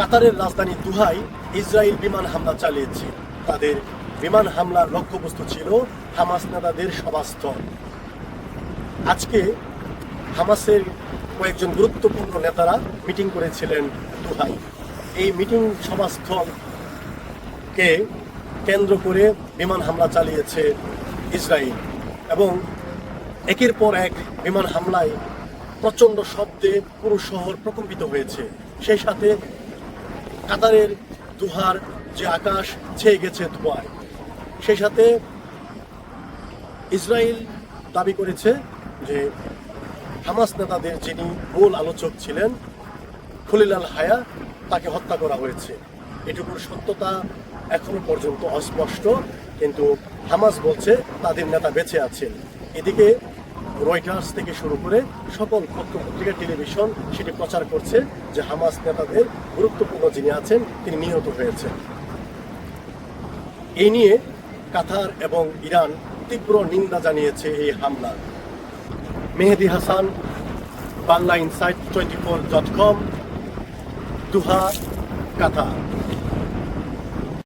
কাতারের রাজধানী দুহাই ইসরায়েল বিমান হামলা চালিয়েছে। তাদের বিমান হামলার লক্ষ্যবস্তু ছিল হামাস নেতাদের সভাস্থল। আজকে হামাসের কয়েকজন গুরুত্বপূর্ণ নেতারা মিটিং করেছিলেন দুহাই। এই মিটিং সভাস্থলকে কেন্দ্র করে বিমান হামলা চালিয়েছে ইসরায়েল এবং একের পর এক বিমান হামলায় প্রচণ্ড শব্দে পুরো শহর প্রকম্পিত হয়েছে। সেই সাথে কাতারের দুহার যে আকাশ, ছেয়ে গেছে ধোঁয়ায়। সেই সাথে ইসরায়েল দাবি করেছে যে হামাস নেতাদের যিনি মূল আলোচক ছিলেন, খলিল আল হায়া, তাকে হত্যা করা হয়েছে। এটুকুর সত্যতা এখনও পর্যন্ত অস্পষ্ট, কিন্তু হামাস বলছে তাদের নেতা বেঁচে আছেন। এদিকে রয়টার্স থেকে শুরু করে সকল পত্র পত্রিকা টেলিভিশন সেটি প্রচার করছে যে হামাস নেতাদের গুরুত্বপূর্ণ যিনি আছেন, তিনি নিহত হয়েছেন। এই নিয়ে কাতার এবং ইরান তীব্র নিন্দা জানিয়েছে এই হামলা Mehedi Hasan, Bangla insight twenty four dot com, Doha, Qatar.